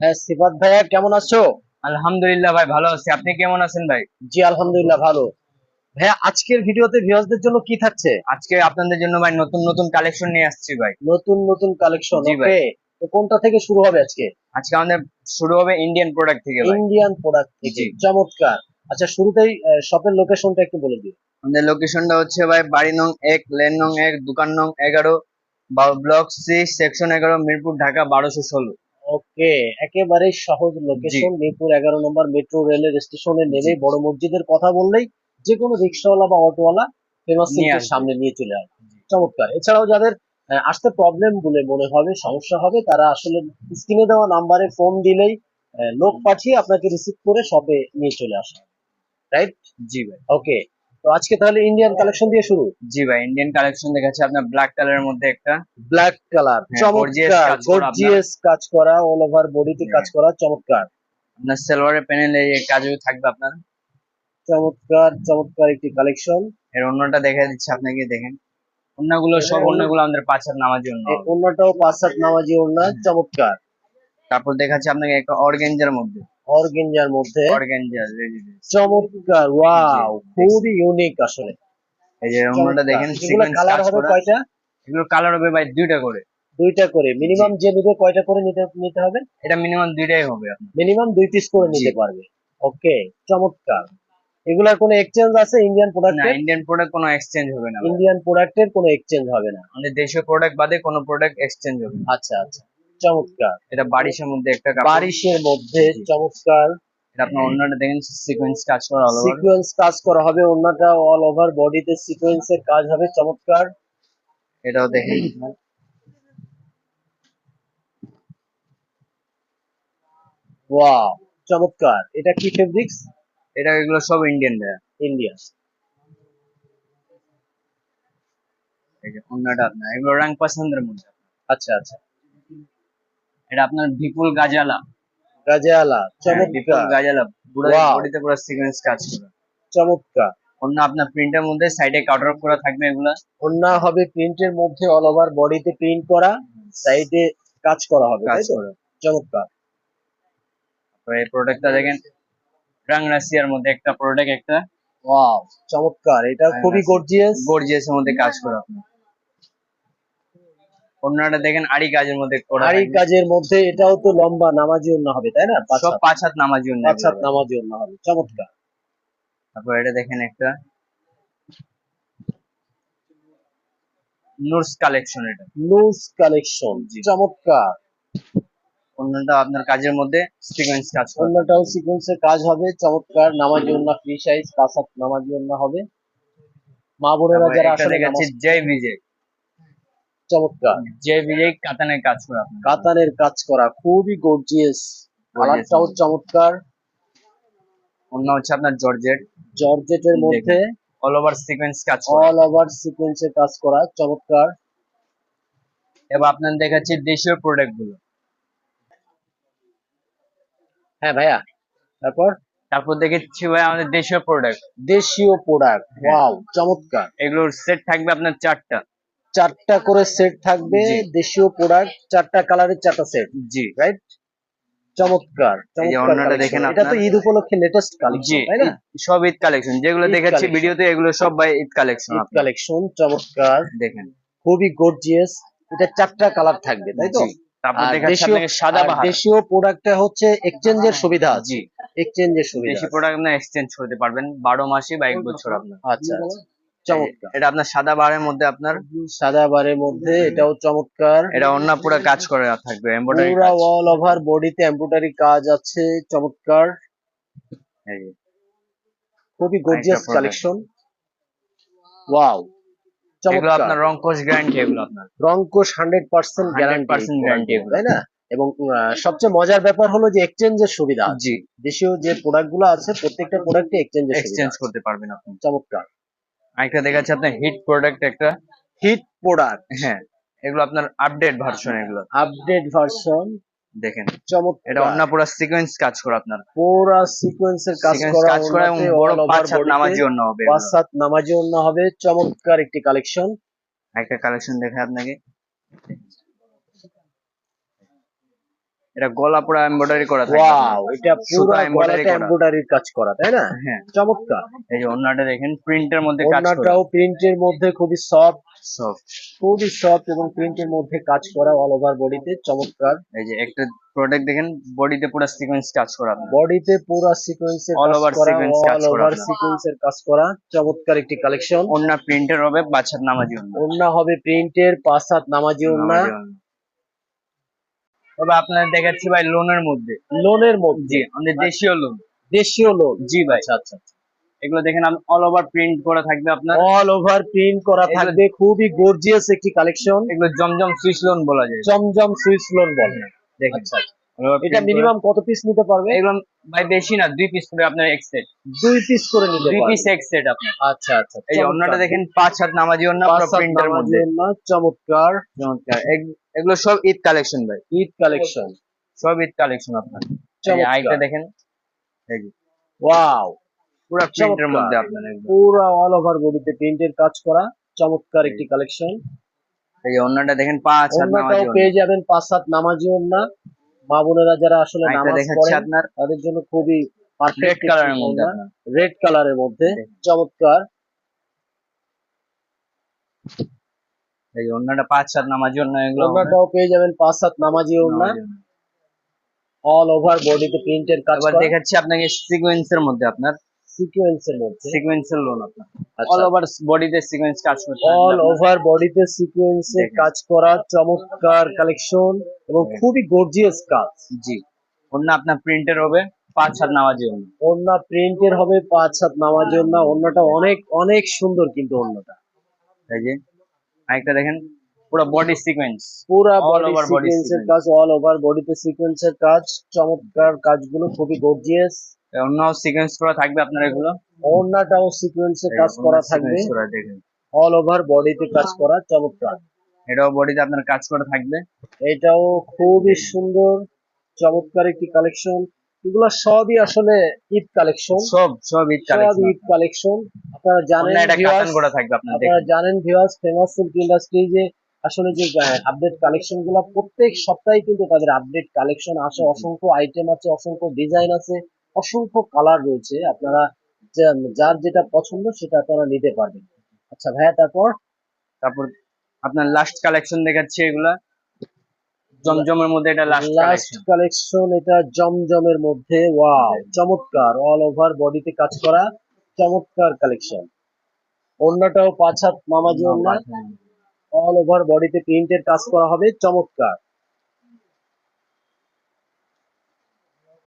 হ্যাঁ সিফাত ভাইয়া কেমন আছো? আলহামদুলিল্লাহ ভাই ভালো আছি। আপনি কেমন আছেন ভাই? জি আলহামদুলিল্লাহ ভালো। ভাইয়া আজকের ভিডিওতে ভিউয়ার্সদের জন্য কি থাকছে? আজকে আপনাদের জন্য ভাই নতুন নতুন কালেকশন নিয়ে আসছি ভাই। নতুন নতুন কালেকশন ওকে তো কোনটা থেকে শুরু হবে আজকে? আজকে আমাদের শুরু হবে ইন্ডিয়ান প্রোডাক্ট থেকে ভাই। ইন্ডিয়ান প্রোডাক্ট থেকে। চমৎকার। আচ্ছা শুরুতেই শপের লোকেশনটা একটু বলে দিও। আমাদের লোকেশনটা হচ্ছে ভাই বাড়ি নং এক লেন নং এক দোকান নং এগারো ব্লক সিক্স সেকশন এগারো মিরপুর ঢাকা বারোশো ষোলো। ওকে একেবারে সহজ লোকেশন মিরপুর এগারো নম্বর মেট্রো রেলের স্টেশনে নেমে বড় মসজিদের কথা বললেই যে কোনো রিক্সাওয়ালা বা অটোওয়ালা ফেমাস সিল্কের সামনে নিয়ে চলে আসবে। চমৎকার। এছাড়াও যাদের আসতে প্রবলেম বলে মনে হবে সমস্যা হবে তারা আসলে স্ক্রিনে দেওয়া নাম্বারে ফোন দিলেই লোক পাঠিয়ে আপনাকে রিসিভ করে শপে নিয়ে চলে আসে রাইট জি ভাই। ওকে তো আজকে তাহলে ইন্ডিয়ান কালেকশন দিয়ে শুরু? জি ভাই ইন্ডিয়ান কালেকশন দেখাচ্ছে। আপনার ব্ল্যাক কালারের মধ্যে একটা। ব্ল্যাক কালার হ্যাঁ, চমৎকার। গর্জিয়াস কাজ করা অল ওভার বডিতে হ্যাঁ। কাজ করা চমৎকার। আপনার সেলোয়ারের প্যানেলে এই কাজও থাকবে আপনার। চমৎকার চমৎকার একটি কালেকশন এর অন্যটা দেখা দিচ্ছে আপনাকে দেখেন। অন্যগুলো সব হ্যাঁ, অন্যগুলো আমাদের পাঁচ হাত নামার জন্য। ওড়নাটাও পাঁচ হাত নামাজি অন্য চমৎকার। তারপর দেখাচ্ছে আপনাকে একটা অর্গেঞ্জার মধ্যে। অর্গেঞ্জার মধ্যে চমৎকার ওয়াও খুবই ইউনিক আসলে। এই যে অন্যটা দেখেন সিকোয়েন্স কালার হবে কয়টা? এগুলো কালার হবে ভাই দুইটা করে। দুইটা করে। মিনিমাম যে নিবে কয়টা করে নিতে নিতে হবে? এটা মিনিমাম দুইটাই হবে মিনিমাম দুই পিস করে নিতে পারবে। ওকে চমৎকার। এগুলার কোনো এক্সচেঞ্জ আছে ইন্ডিয়ান প্রোডাক্ট না ইন্ডিয়ান প্রোডাক্ট কোনো এক্সচেঞ্জ হবে না ইন্ডিয়ান প্রোডাক্টের কোনো এক্সচেঞ্জ হবে না। আমাদের দেশীয় প্রোডাক্ট বাদে কোনো প্রোডাক্ট এক্সচেঞ্জ হবে আচ্ছা আচ্ছা। চমৎকার। এটা বারিশের মধ্যে একটা বারিশের মধ্যে চমৎকার। এটা আপনার অন্যটা দেখেন সিকোয়েন্স কাজ করা অল সিকোয়েন্স কাজ করা হবে অন্যটা অল ওভার বডিতে সিকোয়েন্সের কাজ হবে চমৎকার। এটাও দেখেন। ওয়াও চমৎকার। এটা কি ফেব্রিক্স এটা এগুলো সব ইন্ডিয়ান ভাইয়া ইন্ডিয়া অন্যটা আপনার এগুলো রং পছন্দের মধ্যে। আচ্ছা আচ্ছা। এটা আপনার বিপুল গাজালা। গাজালা হ্যাঁ, বিপুল চমৎকার গাজালা পুরো. বডিতে পুরো সিকোয়েন্স কাজ করা চমৎকার। অন্য আপনার প্রিন্টের মধ্যে সাইডে কাটার করা থাকবে এগুলা। অন্য হবে প্রিন্টের মধ্যে অল ওভার বডিতে প্রিন্ট করা সাইডে কাজ করা হবে কাজ তাই তো? করা। চমৎকার। এই প্রোডাক্টটা দেখেন রাং রাশিয়ার মধ্যে একটা প্রোডাক্ট একটা। ওয়াও চমৎকার। এটা খুবই গর্জিয়াস গর্জিয়াস এর মধ্যে কাজ করা। অন্যটা দেখেন আড়ি কাজের মধ্যে করা আর কাজের মধ্যে এটাও তো লম্বা নামাজি অন্য হবে তাই না? সব পাঁচ হাত নামার জন্য পাঁচ হাত নামাজি অন্য হবে চমৎকার। তারপর এটা দেখেন একটা নুরস কালেকশন এটা। লুজ কালেকশন চমৎকার। অন্যটা আপনার কাজের মধ্যে সিকোয়েন্স কাজ অন্যটাও সিকোয়েন্সের কাজ হবে চমৎকার। নামাজি অন্য ফ্রি সাইজ পাঁচ হাত নামাজি অন্য হবে। মা বোনেরা যারা আসলে নামাজ- জয় বিজয়। চমৎকার। জয় বিজয় কাতানের কাজ করা। কাতানের কাজ করা খুবই গর্জিয়াস কালারটাও চমৎকার। অন্য হচ্ছে আপনার জর্জেট। জর্জেটের মধ্যে অল ওভার সিকোয়েন্স কাজ করা। অল ওভার সিকোয়েন্সের কাজ করা চমৎকার। এবার আপনার দেখাচ্ছি দেশীয় প্রোডাক্টগুলো। হ্যাঁ ভাইয়া তারপর? তারপর দেখেছি ভাই আমাদের দেশীয় প্রোডাক্ট দেশীয় প্রোডাক্ট ওয়াও চমৎকার। এগুলোর সেট থাকবে আপনার চারটা। চারটা করে সেট থাকবে দেশীয় প্রোডাক্ট চারটা কালারের চারটা সেট জি। রাইট চমৎকার। দেখেন এটা তো ঈদ উপলক্ষে লেটেস্ট কালেকশন তাই না? সব ঈদ কালেকশন যেগুলো দেখাচ্ছি ভিডিওতে এগুলো সব ভাই ঈদ কালেকশন ঈদ কালেকশন চমৎকার। দেখেন। খুবই গর্জিয়াস এটা চারটা কালার থাকবে তাই তো? সাদা দেশীয় প্রোডাক্টটা হচ্ছে এক্সচেঞ্জের সুবিধা আছে। জি। এক্সচেঞ্জের সুবিধা দেশি প্রোডাক্ট এক্সচেঞ্জ করতে পারবেন। বারো মাসে বা এক বছর আপনার। আচ্ছা আচ্ছা। চমৎকার। এটা আপনার সাদা বারের মধ্যে আপনার সাদা বারের মধ্যে এটাও চমৎকার। এটা অন্য পুরো কাজ করে থাকবে এমব্রয়ডারি পুরা অল ওভার বডিতে এমব্রয়ডারি কাজ আছে চমৎকার। খুবই গর্জিয়াস কালেকশন ওয়াও এগুলো আপনার রং গ্যারান্টি এগুলো আপনার। রংকোশ হান্ড্রেড পার্সেন্ট গ্যারান্টি 100% guarantee তাই না? এবং সবচেয়ে মজার ব্যাপার হলো যে এক্সচেঞ্জের সুবিধা। জি। দেশীয় যে প্রোডাক্টগুলো আছে প্রত্যেকটা প্রোডাক্টে এক্সচেঞ্জের সুবিধা এক্সচেঞ্জ করতে পারবেন আপনি। চমৎকার। আরেকটা দেখাচ্ছি আপনার হিট প্রোডাক্ট একটা। হিট প্রোডাক্ট হ্যাঁ এগুলো আপনার আপডেট ভার্সন এগুলো। আপডেট ভার্সন দেখেন চমক এটা অন্য পুরো সিকোয়েন্স কাজ করা আপনার। পুরা সিকোয়েন্সের কাজ করা কাজ করা এবং বড় পাঁচ হাত নামাজি অন্য হবে পাঁচ। সাত নামাজি অন্য হবে। চমৎকার একটি কালেকশন একটা কালেকশন দেখাই আপনাকে। এটা গলা পুরো এমব্রয়ডারি করা ওয়াও এটা পুরো সুতা করা। এমব্রয়ডারির কাজ করা তাই না? হ্যাঁ। চমৎকার। এই যে অন্যটা দেখেন প্রিন্টের মধ্যে কাজ করা। ওড়নাটাও প্রিন্টের মধ্যে খুবই সফট সব খুবই সফট এবং প্রিন্টের মধ্যে কাজ করা অল ওভার বডিতে চমৎকার। এই যে একটা প্রোডাক্ট দেখেন বডিতে পুরো সিকোয়েন্স কাজ করা। বডিতে পুরো সিকোয়েন্সের কাজ over করা sequence কাজ অল ওভার। সিকোয়েন্সের কাজ করা চমৎকার একটি কালেকশন অন্য প্রিন্টের হবে বাচ্চার নামাজি অন্য ওড়না হবে প্রিন্টের পাঁচ হাত নামাজি ওড়না। তবে আপনাদের দেখাচ্ছি ভাই লোনের মধ্যে। লোনের মধ্যে? জি আমাদের দেশীয় লোন। দেশীয় লোন? জি ভাই। আচ্ছা আচ্ছা এগুলো দেখেন আমি অল ওভার প্রিন্ট করা থাকবে আপনার। অল ওভার প্রিন্ট করা থাকবে। খুবই গর্জিয়াস একটি কালেকশন এগুলো জমজম সুইচ লোন বলা যায়। জমজম সুইস লোন বলে। দেখেন। আচ্ছা এটা মিনিমাম কত পিস নিতে পারবে? এগুলো ভাই বেশি না দুই পিস করে আপনার এক সেট দুই পিস করে নিতে দুই পিস এক সেট আপনার। আচ্ছা আচ্ছা এই অন্যটা দেখেন পাঁচ হাত নামাজি অন্য প্রিন্টের মধ্যে। চমৎকার চমৎকার। এগুলো সব ঈদ কালেকশন ভাই। ঈদ কালেকশন সব ঈদ কালেকশন আপনার। আইটা দেখেন। এই যে। ওয়াও পুরো প্রিন্টের মধ্যে আপনার। পুরো অল ওভার বডিতে প্রিন্টের কাজ করা। চমৎকার একটি কালেকশন এই যে অন্যটা দেখেন পাঁচ হাত নামাজি পেয়ে যাবেন পাঁচ হাত নামাজি ওড়না মা বোনেরা যারা আসলে নামাজ দেখাচ্ছি আপনার। তাদের জন্য খুবই পারফেক্ট কালারের মধ্যে রেড কালারের মধ্যে। চমৎকার। এই যে অন্যটা পাঁচ হাত নামাজি অন্য এগুলো হবে। ওড়নাটাও পেয়ে যাবেন পাঁচ হাত নামাজি ওড়না। অল ওভার বডিতে প্রিন্টের কাজ করা। দেখাচ্ছি আপনাকে সিকোয়েন্সের মধ্যে আপনার। সিকোয়েন্সের মধ্যে। সিকোয়েন্সের লোন আপনার। অল ওভার বডিতে সিকোয়েন্স কাজ করতে অল ওভার বডিতে সিকোয়েন্সে কাজ করা চমৎকার কালেকশন এবং খুবই গর্জিয়াস কাজ। জি। অন্য আপনার প্রিন্টের হবে পাঁচ হাত নামাজি অন্য ওড়না প্রিন্টের হবে পাঁচ হাত নামাজ ওড়না। ওড়নাটা অনেক অনেক সুন্দর কিন্তু ওড়নাটা। এই যে আরেকটা দেখেন পুরো বডি সিকোয়েন্স পুরা বডি সিকোয়েন্সের কাজ অল ওভার বডিতে সিকোয়েন্সের কাজ চমৎকার কাজগুলো খুবই গর্জিয়াস অন্য সিকোয়েন্স করা থাকবে আপনার এগুলো? ওড়নাটাও সিকোয়েন্সে এই কাজ করা থাকবে। অল ওভার বডিতে কাজ করা চমৎকার। এটাও বডিতে আপনার কাজ করা থাকবে। এটাও খুবই সুন্দর চমৎকার একটি কালেকশন এগুলো সবই আসলে ঈদ কালেকশন। সব সব ঈদ কালেকশন। ঈদ কালেকশন। আপনারা জানেন এটা কাটান করা থাকবে আপনারা জানেন ভিউয়ার্স ফেমাস সিল্ক ইন্ডাস্ট্রি যে আসলে যে আপডেট কালেকশনগুলো প্রত্যেক সপ্তাহে কিন্তু তাদের আপডেট কালেকশন আসে। অসংখ্য আইটেম আছে অসংখ্য ডিজাইন আছে অসংখ্য কালার রয়েছে। আপনারা যার যেটা পছন্দ সেটা আপনারা নিতে পারবেন। আচ্ছা ভাইয়া তারপর? তারপর আপনার লাস্ট কালেকশন দেখাচ্ছি এগুলা। জমজমের মধ্যে এটা লাস্ট লাস্ট কালেকশন এটা জমজমের মধ্যে ওয়াও চমৎকার অল ওভার বডিতে কাজ করা চমৎকার কালেকশন অন্যটাও পাঁচ হাত মামাজি অন্য অল ওভার বডিতে প্রিন্টের কাজ করা হবে চমৎকার।